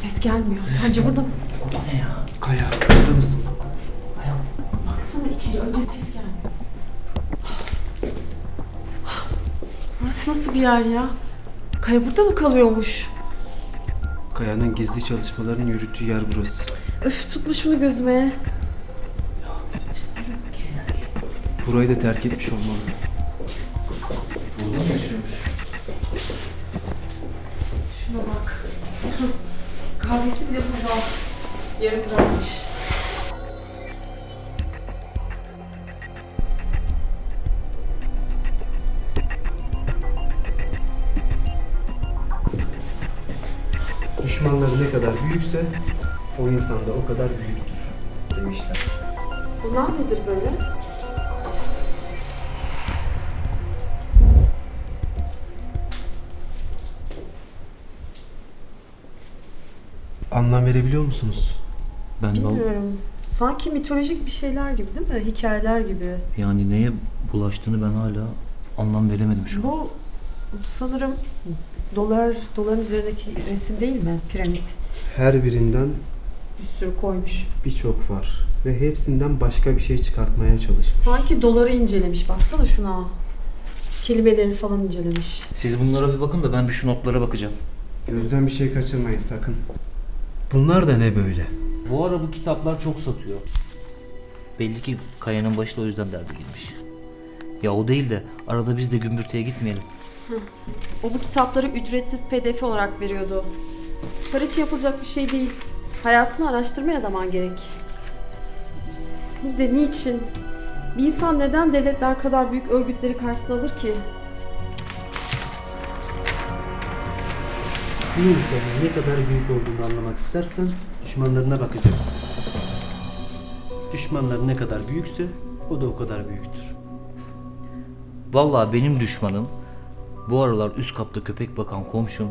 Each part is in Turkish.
Kaya. Ses gelmiyor. Sence burada mı? Ne ya? Kaya burada mısın? Baksana içeri. Önce ses gelmiyor. Burası nasıl bir yer ya? Kaya burada mı kalıyormuş? Kaya'nın gizli çalışmaların yürüttüğü yer burası. Öf tutma şunu gözüme. Burayı da terk etmiş olmalı. Kahvesi bile burada. Yarım bırakmış. Düşmanları ne kadar büyükse o insan da o kadar büyüktür demişler. Bunlar nedir böyle? Anlam verebiliyor musunuz? Ben val- Bilmiyorum. Sanki mitolojik bir şeyler gibi değil mi? Hikayeler gibi. yani neye bulaştığını ben hala anlam veremedim şu an. Bu sanırım dolar doların üzerindeki resim değil mi? Piramit. Her birinden Bir sürü koymuş. birçok var ve hepsinden başka bir şey çıkartmaya çalışmış. Sanki doları incelemiş. Baksana şuna. Kelimelerini falan incelemiş. Siz bunlara bir bakın da ben bir şu notlara bakacağım. Gözden bir şey kaçırmayın sakın. Bunlar da ne böyle? Bu ara bu kitaplar çok satıyor. Belli ki Kaya'nın başı da o yüzden derde girmiş. Ya o değil de arada biz de gümbürtüye gitmeyelim. O bu kitapları ücretsiz pdf olarak veriyordu. Para için yapılacak bir şey değil. Hayatını araştırmaya adaman gerek. Bir de niçin? Bir insan neden devletler kadar büyük örgütleri karşısına alır ki? Bir insanın ne kadar büyük olduğunu anlamak istersen düşmanlarına bakacaksın. Düşmanlar ne kadar büyükse o da o kadar büyüktür. Vallahi benim düşmanım bu aralar üst katta köpek bakan komşum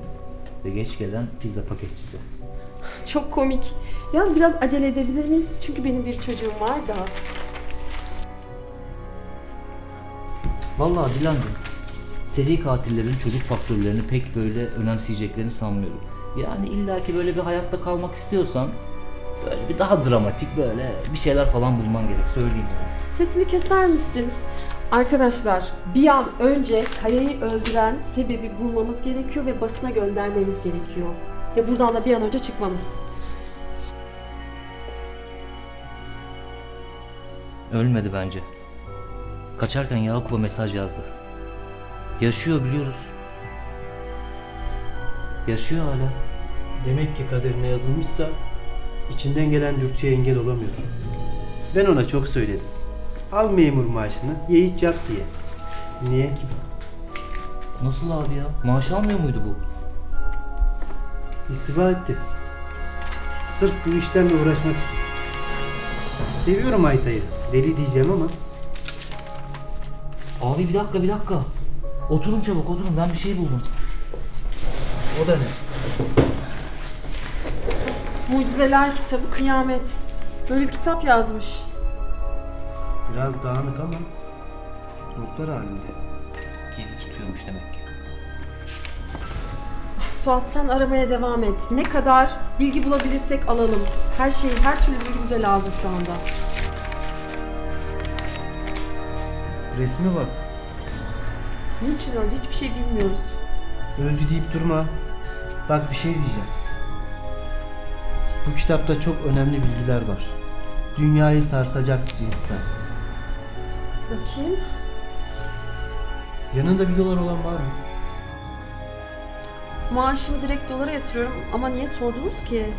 ve geç gelen pizza paketçisi. Çok komik. Yalnız biraz acele edebilir miyiz? Çünkü benim bir çocuğum var da. Vallahi Dilancım, seri katillerin çocuk faktörlerini pek böyle önemseyeceklerini sanmıyorum. Yani illaki böyle bir hayatta kalmak istiyorsan böyle bir daha dramatik böyle bir şeyler falan bulman gerek söyleyeyim yani. Sesini keser misin? Arkadaşlar bir an önce Kaya'yı öldüren sebebi bulmamız gerekiyor ve basına göndermemiz gerekiyor. Ve buradan da bir an önce çıkmamız. Ölmedi bence. Kaçarken Yakup'a mesaj yazdı. Yaşıyor biliyoruz. Yaşıyor hala. Demek ki kaderine yazılmışsa içinden gelen dürtüye engel olamıyor. Ben ona çok söyledim. Al memur maaşını, ye iç yap diye. Niye ki? Nasıl abi ya? Maaş almıyor muydu bu? İstifa etti. Sırf bu işlerle uğraşmak için. Seviyorum Ayta'yı. Deli diyeceğim ama Abi bir dakika bir dakika. Oturun çabuk oturun ben bir şey buldum. o da ne? Mucizeler kitabı Kıyamet. Böyle bir kitap yazmış. Biraz dağınık ama notlar halinde. Gizli tutuyormuş demek ki. Suat sen aramaya devam et. Ne kadar bilgi bulabilirsek alalım. Her şey, her türlü bilgi bize lazım şu anda. Resme bak. Niçin öldü hiçbir şey bilmiyoruz. Öldü deyip durma. Bak bir şey diyeceğim. Bu kitapta çok önemli bilgiler var. Dünyayı sarsacak cinsten. Bakayım. Yanında bir dolar olan var mı? Maaşımı direkt dolara yatırıyorum ama niye sordunuz ki?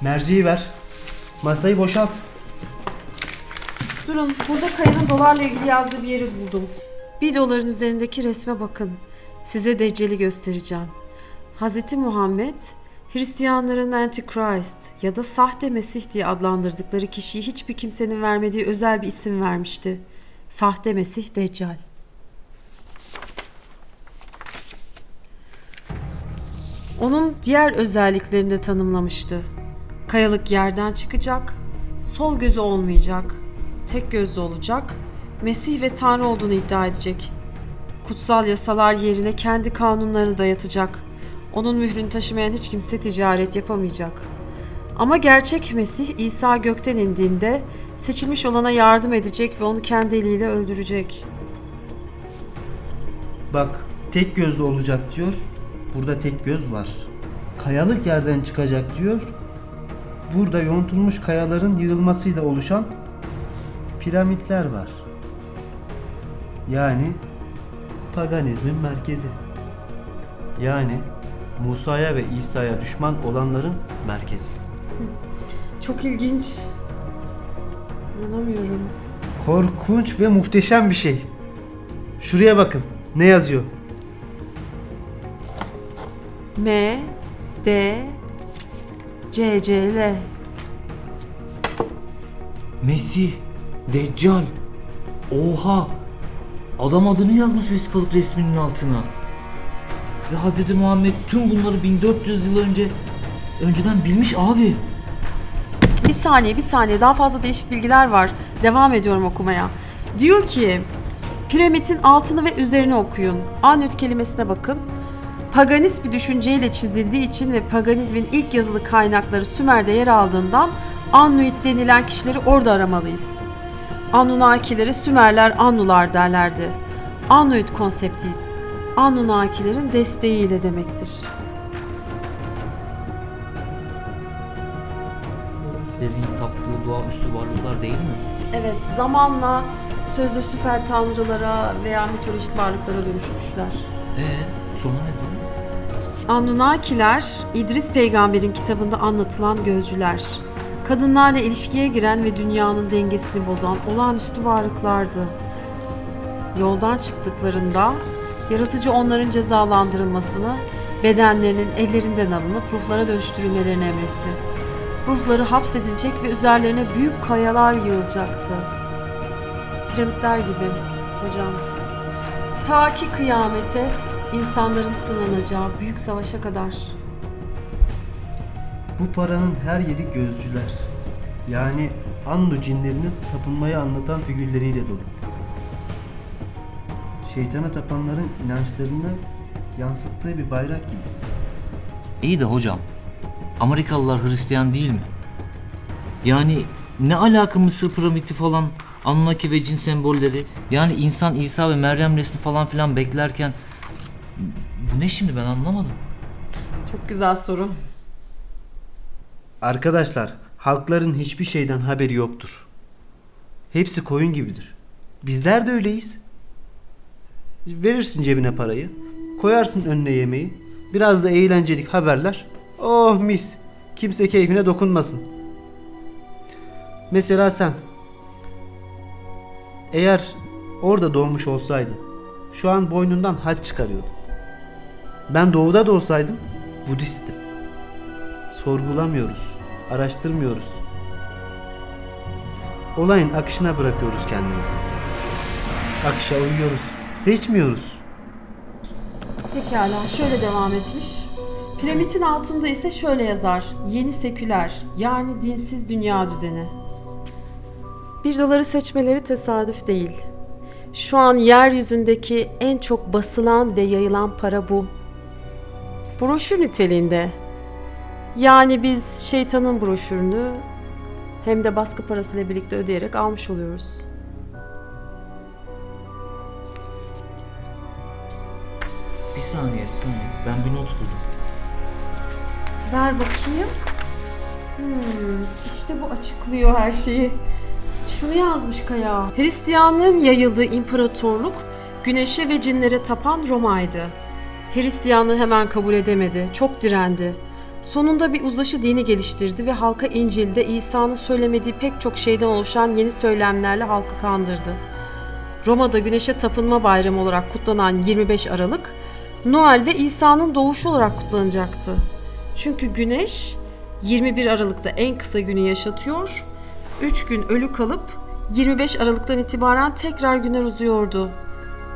Merciyi ver. Masayı boşalt. Durun, burada Kaya'nın dolarla ilgili yazdığı bir yeri buldum. Bir doların üzerindeki resme bakın. Size Deccal'i göstereceğim. Hz. Muhammed, Hristiyanların Antichrist ya da sahte Mesih diye adlandırdıkları kişiyi hiçbir kimsenin vermediği özel bir isim vermişti. Sahte Mesih Deccal. Onun diğer özelliklerini de tanımlamıştı. Kayalık yerden çıkacak, sol gözü olmayacak, tek gözlü olacak, Mesih ve Tanrı olduğunu iddia edecek. Kutsal yasalar yerine kendi kanunlarını dayatacak. Onun mührünü taşımayan hiç kimse ticaret yapamayacak. Ama gerçek Mesih İsa gökten indiğinde seçilmiş olana yardım edecek ve onu kendi eliyle öldürecek. Bak tek gözlü olacak diyor. Burada tek göz var. Kayalık yerden çıkacak diyor. Burada yontulmuş kayaların yığılmasıyla oluşan piramitler var. Yani paganizmin merkezi. Yani Musa'ya ve İsa'ya düşman olanların merkezi. Çok ilginç. İnanamıyorum. Korkunç ve muhteşem bir şey. Şuraya bakın. Ne yazıyor? M D C C L Mesih, Deccal. Oha! Adam adını yazmış vesikalık resminin altına. Ve Hz. Muhammed tüm bunları 1400 yıl önce önceden bilmiş abi. Bir saniye, bir saniye. Daha fazla değişik bilgiler var. Devam ediyorum okumaya. Diyor ki, piramidin altını ve üzerini okuyun. Anüt kelimesine bakın. Paganist bir düşünceyle çizildiği için ve paganizmin ilk yazılı kaynakları Sümer'de yer aldığından Annuit denilen kişileri orada aramalıyız. Anunnakilere Sümerler Annular derlerdi. Annuit konseptiyiz. Anunnakilerin desteğiyle demektir. Sizlerin taptığı doğaüstü varlıklar değil mi? Evet, zamanla sözde süper tanrılara veya mitolojik varlıklara dönüşmüşler. Ee, sonu ne bunun? Anunnakiler, İdris peygamberin kitabında anlatılan gözcüler. Kadınlarla ilişkiye giren ve dünyanın dengesini bozan olağanüstü varlıklardı. Yoldan çıktıklarında yaratıcı onların cezalandırılmasını, bedenlerinin ellerinden alınıp ruhlara dönüştürülmelerini emretti. Ruhları hapsedilecek ve üzerlerine büyük kayalar yığılacaktı. Piramitler gibi hocam. Ta ki kıyamete insanların sınanacağı büyük savaşa kadar. Bu paranın her yeri gözcüler. Yani Andu cinlerinin tapınmayı anlatan figürleriyle dolu. Şeytana tapanların inançlarını yansıttığı bir bayrak gibi. İyi de hocam, Amerikalılar Hristiyan değil mi? Yani ne alaka Mısır piramidi falan, Anunnaki ve cin sembolleri, yani insan İsa ve Meryem resmi falan filan beklerken bu ne şimdi ben anlamadım. Çok güzel soru. Arkadaşlar, halkların hiçbir şeyden haberi yoktur. Hepsi koyun gibidir. Bizler de öyleyiz. Verirsin cebine parayı, koyarsın önüne yemeği, biraz da eğlencelik haberler. Oh mis, kimse keyfine dokunmasın. Mesela sen, eğer orada doğmuş olsaydın, şu an boynundan haç çıkarıyordun. Ben doğuda da olsaydım, Budistim. Sorgulamıyoruz, araştırmıyoruz. Olayın akışına bırakıyoruz kendimizi. Akışa uyuyoruz, seçmiyoruz. Pekala şöyle devam etmiş. Piramidin altında ise şöyle yazar. Yeni seküler yani dinsiz dünya düzeni. Bir doları seçmeleri tesadüf değil. Şu an yeryüzündeki en çok basılan ve yayılan para bu. Broşür niteliğinde. Yani biz şeytanın broşürünü hem de baskı parasıyla birlikte ödeyerek almış oluyoruz. Bir saniye, bir saniye. Ben bir not buldum. Ver bakayım. Hmm, işte bu açıklıyor her şeyi. Şunu yazmış Kaya. Hristiyanlığın yayıldığı imparatorluk güneşe ve cinlere tapan Roma'ydı. Hristiyanlığı hemen kabul edemedi. Çok direndi. Sonunda bir uzlaşı dini geliştirdi ve halka İncil'de İsa'nın söylemediği pek çok şeyden oluşan yeni söylemlerle halkı kandırdı. Roma'da güneşe tapınma bayramı olarak kutlanan 25 Aralık, Noel ve İsa'nın doğuşu olarak kutlanacaktı. Çünkü güneş 21 Aralık'ta en kısa günü yaşatıyor. 3 gün ölü kalıp 25 Aralık'tan itibaren tekrar günler uzuyordu.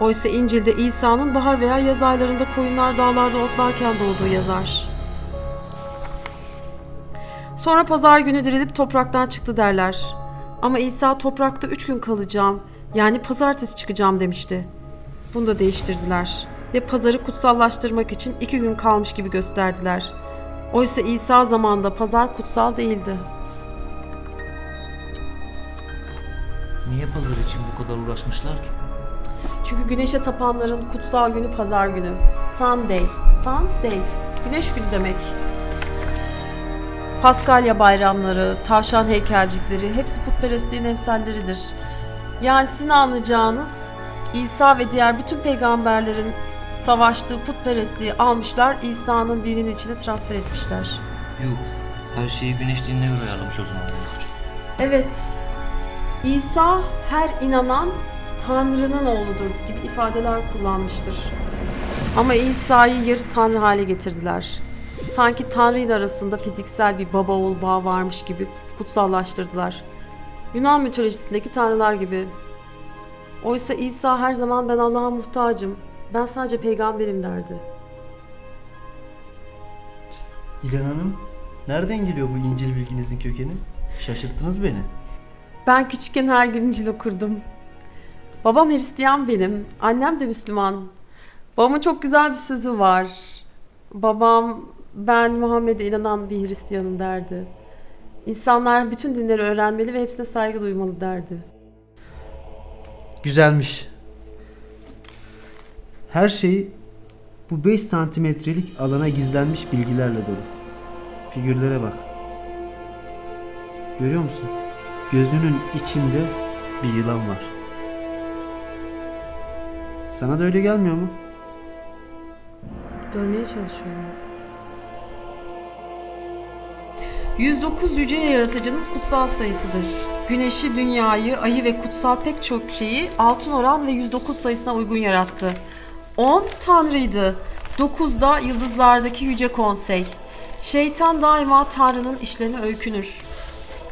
Oysa İncil'de İsa'nın bahar veya yaz aylarında koyunlar dağlarda otlarken doğduğu yazar. Sonra pazar günü dirilip topraktan çıktı derler. Ama İsa toprakta üç gün kalacağım. Yani pazartesi çıkacağım demişti. Bunu da değiştirdiler. Ve pazarı kutsallaştırmak için iki gün kalmış gibi gösterdiler. Oysa İsa zamanında pazar kutsal değildi. Niye pazar için bu kadar uğraşmışlar ki? Çünkü güneşe tapanların kutsal günü pazar günü. Sunday. Sunday. Güneş günü demek. Paskalya bayramları, tavşan heykelcikleri hepsi putperestliğin emsalleridir. Yani sizin anlayacağınız İsa ve diğer bütün peygamberlerin savaştığı putperestliği almışlar, İsa'nın dininin içine transfer etmişler. Yuh. Her şeyi güneş dinine göre ayarlamış o zaman. Evet, İsa her inanan Tanrı'nın oğludur gibi ifadeler kullanmıştır. Ama İsa'yı yarı Tanrı hale getirdiler. Sanki Tanrı ile arasında fiziksel bir baba oğul bağı varmış gibi kutsallaştırdılar. Yunan mitolojisindeki tanrılar gibi. Oysa İsa her zaman ben Allah'a muhtacım, ben sadece peygamberim derdi. Dilan Hanım, nereden geliyor bu İncil bilginizin kökeni? Şaşırttınız beni. Ben küçükken her gün İncil okurdum. Babam Hristiyan benim, annem de Müslüman. Babamın çok güzel bir sözü var. Babam ben Muhammed'e inanan bir Hristiyanım derdi. İnsanlar bütün dinleri öğrenmeli ve hepsine saygı duymalı derdi. Güzelmiş. Her şey bu 5 santimetrelik alana gizlenmiş bilgilerle dolu. Figürlere bak. Görüyor musun? Gözünün içinde bir yılan var. Sana da öyle gelmiyor mu? Görmeye çalışıyorum. 109 yüce yaratıcının kutsal sayısıdır. Güneşi, dünyayı, ayı ve kutsal pek çok şeyi altın oran ve 109 sayısına uygun yarattı. 10 Tanrı'ydı. 9 da yıldızlardaki yüce konsey. Şeytan daima Tanrı'nın işlerine öykünür.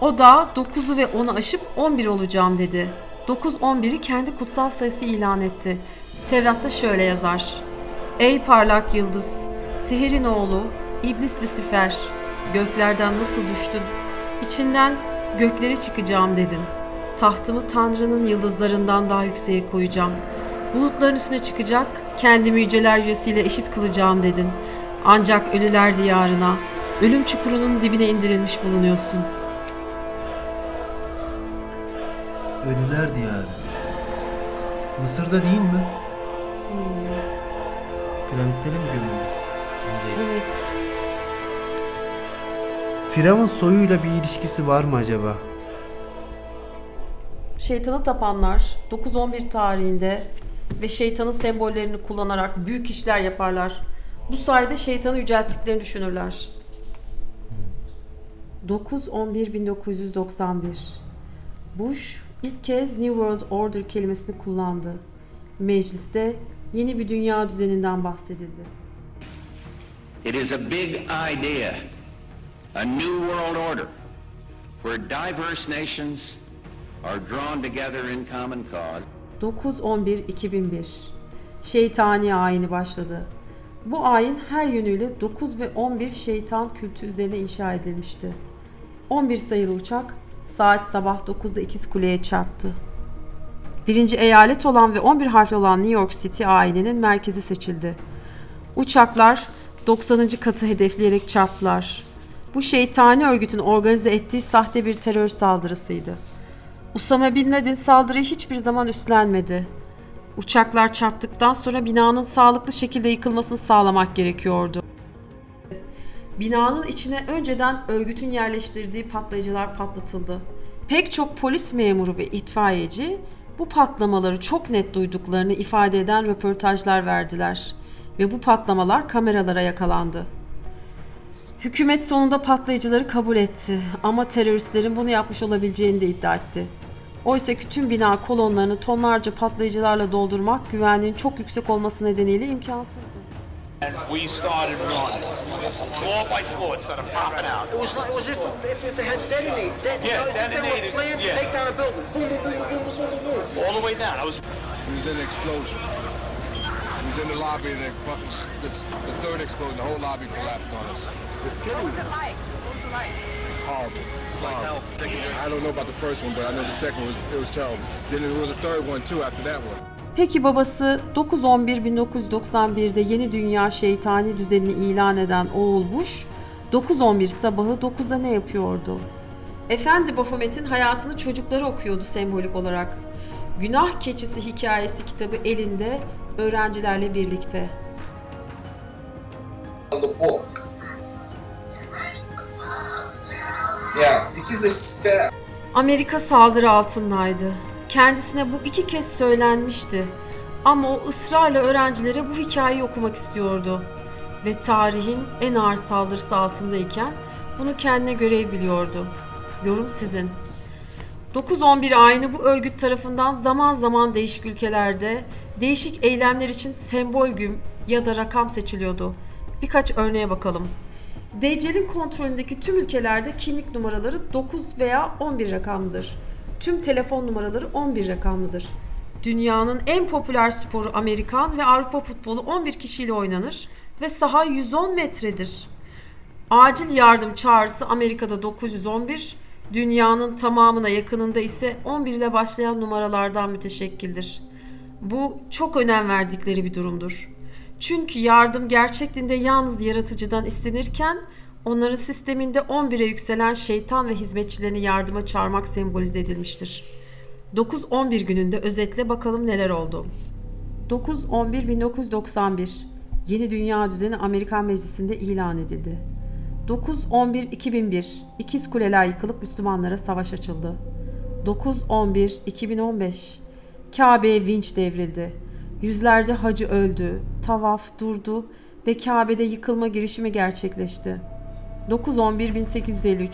O da 9'u ve 10'u aşıp 11 olacağım dedi. 9 11'i kendi kutsal sayısı ilan etti. Tevrat'ta şöyle yazar. Ey parlak yıldız, Seher'in oğlu, İblis Lucifer, göklerden nasıl düştün? İçinden göklere çıkacağım dedim. Tahtımı Tanrı'nın yıldızlarından daha yükseğe koyacağım. Bulutların üstüne çıkacak, kendimi yüceler yücesiyle eşit kılacağım dedin. Ancak ölüler diyarına, ölüm çukurunun dibine indirilmiş bulunuyorsun. Ölüler diyarı. Mısır'da değil mi? Piramitlere mi gömülü? Evet. Firavun soyuyla bir ilişkisi var mı acaba? Şeytanı tapanlar 9-11 tarihinde ve şeytanın sembollerini kullanarak büyük işler yaparlar. Bu sayede şeytanı yücelttiklerini düşünürler. 9-11-1991 Bush ilk kez New World Order kelimesini kullandı. Mecliste yeni bir dünya düzeninden bahsedildi. It is a big idea, a new world order, where diverse nations are drawn together in common cause. 9-11-2001 Şeytani ayini başladı. Bu ayin her yönüyle 9 ve 11 şeytan kültü üzerine inşa edilmişti. 11 sayılı uçak saat sabah 9'da ikiz kuleye çarptı. Birinci eyalet olan ve 11 harfli olan New York City ayininin merkezi seçildi. Uçaklar 90. katı hedefleyerek çarptılar. Bu şeytani örgütün organize ettiği sahte bir terör saldırısıydı. Usama Bin Laden saldırıyı hiçbir zaman üstlenmedi. Uçaklar çarptıktan sonra binanın sağlıklı şekilde yıkılmasını sağlamak gerekiyordu. Binanın içine önceden örgütün yerleştirdiği patlayıcılar patlatıldı. Pek çok polis memuru ve itfaiyeci bu patlamaları çok net duyduklarını ifade eden röportajlar verdiler ve bu patlamalar kameralara yakalandı. Hükümet sonunda patlayıcıları kabul etti ama teröristlerin bunu yapmış olabileceğini de iddia etti. Oysa ki tüm bina kolonlarını tonlarca patlayıcılarla doldurmak güvenliğin çok yüksek olması nedeniyle imkansızdı. And we started running, floor by floor, it started popping out. It was like it was if, if they had detonated, that, Yeah, you know, as if they detonated, were planned yeah. take down a building. Boom, boom, boom, boom, boom, boom, boom, boom. All the way down. I was It was an explosion. It was was in the lobby and then fucking the, the third explosion, the whole lobby collapsed on us. What was it like? What was it like? Horrible. Horrible. I don't know about the first one, but I know the second was it was terrible. Then there was a third one too after that one. Peki babası 9-11-1991'de yeni dünya şeytani düzenini ilan eden oğul Bush, 9-11 sabahı 9'da ne yapıyordu? Efendi Baphomet'in hayatını çocukları okuyordu sembolik olarak. Günah Keçisi hikayesi kitabı elinde öğrencilerle birlikte. the book. Yes, this is a step. Amerika saldırı altındaydı. Kendisine bu iki kez söylenmişti. Ama o ısrarla öğrencilere bu hikayeyi okumak istiyordu. Ve tarihin en ağır saldırısı altındayken bunu kendine görev biliyordu. Yorum sizin. 9-11 ayini bu örgüt tarafından zaman zaman değişik ülkelerde değişik eylemler için sembol gün ya da rakam seçiliyordu. Birkaç örneğe bakalım. DC'nin kontrolündeki tüm ülkelerde kimlik numaraları 9 veya 11 rakamlıdır. Tüm telefon numaraları 11 rakamlıdır. Dünyanın en popüler sporu Amerikan ve Avrupa futbolu 11 kişiyle oynanır ve saha 110 metredir. Acil yardım çağrısı Amerika'da 911, dünyanın tamamına yakınında ise 11 ile başlayan numaralardan müteşekkildir. Bu çok önem verdikleri bir durumdur. Çünkü yardım gerçekliğinde yalnız yaratıcıdan istenirken onların sisteminde 11'e yükselen şeytan ve hizmetçilerini yardıma çağırmak sembolize edilmiştir. 9-11 gününde özetle bakalım neler oldu. 9-11-1991 Yeni Dünya Düzeni Amerikan Meclisi'nde ilan edildi. 9-11-2001 İkiz Kuleler yıkılıp Müslümanlara savaş açıldı. 9-11-2015 Kabe'ye vinç devrildi. Yüzlerce hacı öldü, tavaf durdu ve Kabe'de yıkılma girişimi gerçekleşti. 9-11-1853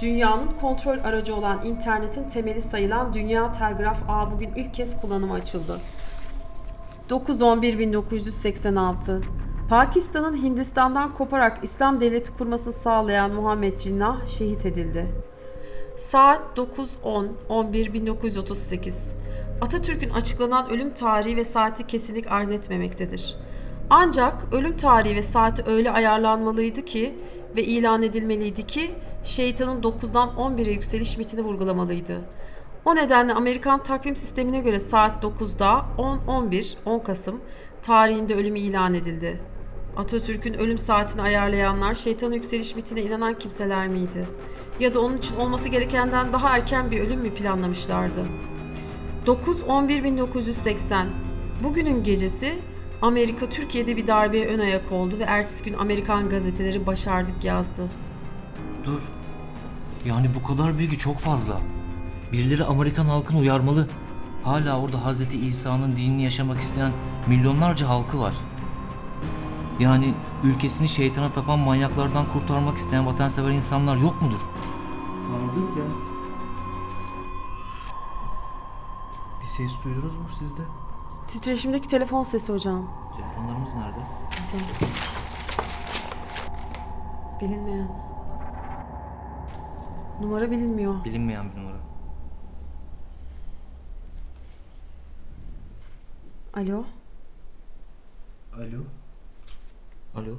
Dünyanın kontrol aracı olan internetin temeli sayılan Dünya Telgraf Ağı bugün ilk kez kullanıma açıldı. 9-11-1986 Pakistan'ın Hindistan'dan koparak İslam devleti kurmasını sağlayan Muhammed Cinnah şehit edildi. Saat 9.10.11.1938 Atatürk'ün açıklanan ölüm tarihi ve saati kesinlik arz etmemektedir. Ancak ölüm tarihi ve saati öyle ayarlanmalıydı ki ve ilan edilmeliydi ki şeytanın 9'dan 11'e yükseliş mitini vurgulamalıydı. O nedenle Amerikan takvim sistemine göre saat 9'da 10-11 10 Kasım tarihinde ölümü ilan edildi. Atatürk'ün ölüm saatini ayarlayanlar şeytan yükseliş mitine inanan kimseler miydi? Ya da onun için olması gerekenden daha erken bir ölüm mü planlamışlardı? 9-11-1980 Bugünün gecesi Amerika Türkiye'de bir darbeye ön ayak oldu ve ertesi gün Amerikan gazeteleri başardık yazdı. Dur. Yani bu kadar bilgi çok fazla. Birileri Amerikan halkını uyarmalı. Hala orada Hazreti İsa'nın dinini yaşamak isteyen milyonlarca halkı var. Yani ülkesini şeytana tapan manyaklardan kurtarmak isteyen vatansever insanlar yok mudur? Vardır ya. Bir ses duyuyoruz mu sizde? Titreşimdeki telefon sesi hocam. Telefonlarımız nerede? Bilinmeyen. Numara bilinmiyor. Bilinmeyen bir numara. Alo. Alo. Alo.